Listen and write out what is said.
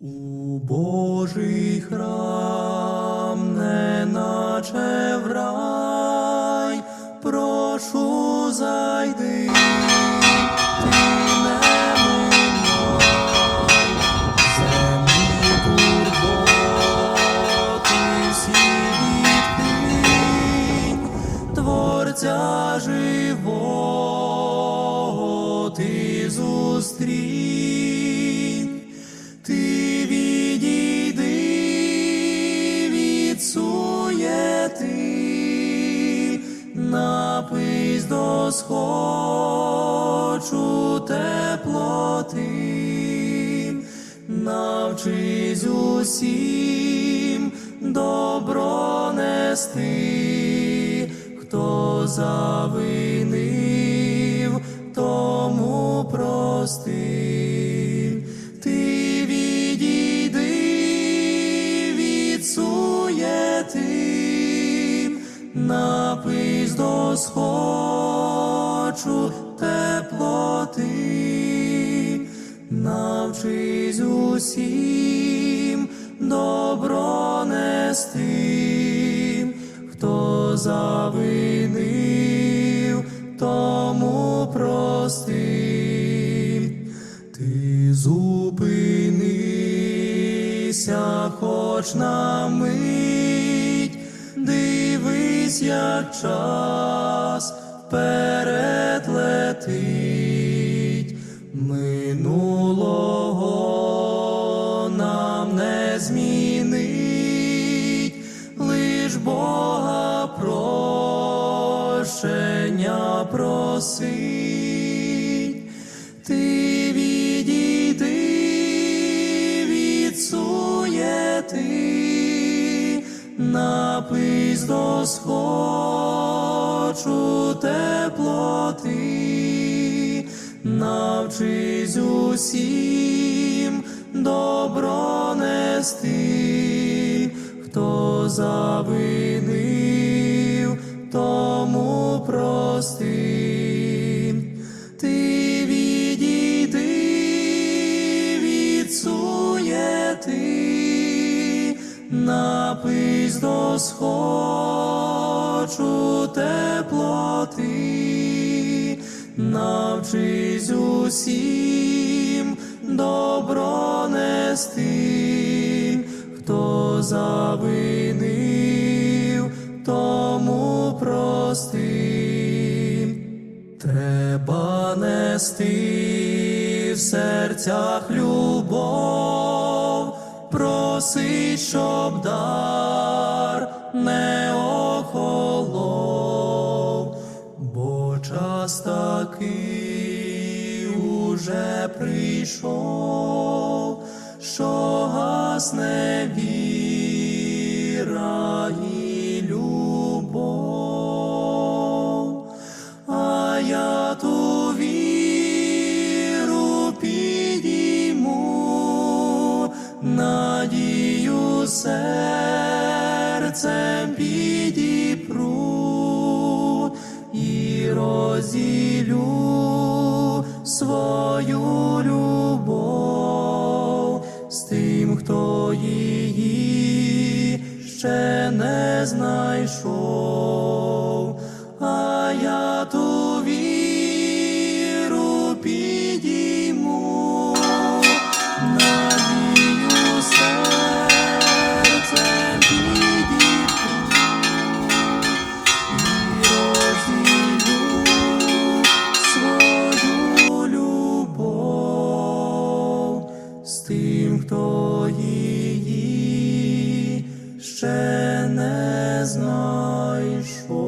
У Божий храм, неначе в рай, прошу зайди, Творця живого ти зустрінь, схочу теплоти, навчись усім добро нести, хто завинив, тому прости. Ти напись до схочу теплоти, навчись усім добро нести, хто завинив, тому прости. Ти зупинися, хоч на мить, дивись, як час вперед летить, минулого нам не змінить, лиш Бога прощення просить. Ти відійди від суєти, напись до схочу теплоти, навчись усім добро нести, хто завинив, тому прости. Ти відійди від суєти, напись до схочу теплоти, навчись усім добро нести, хто завинив, тому прости. Треба нести в серцях любов, проси, щоб дар не уже прийшов, що гасне віра і любов. А я ту віру підійму, надію серцем підіпру і розділю свою любов з тим, хто її ще не знайшов, а я ту choice.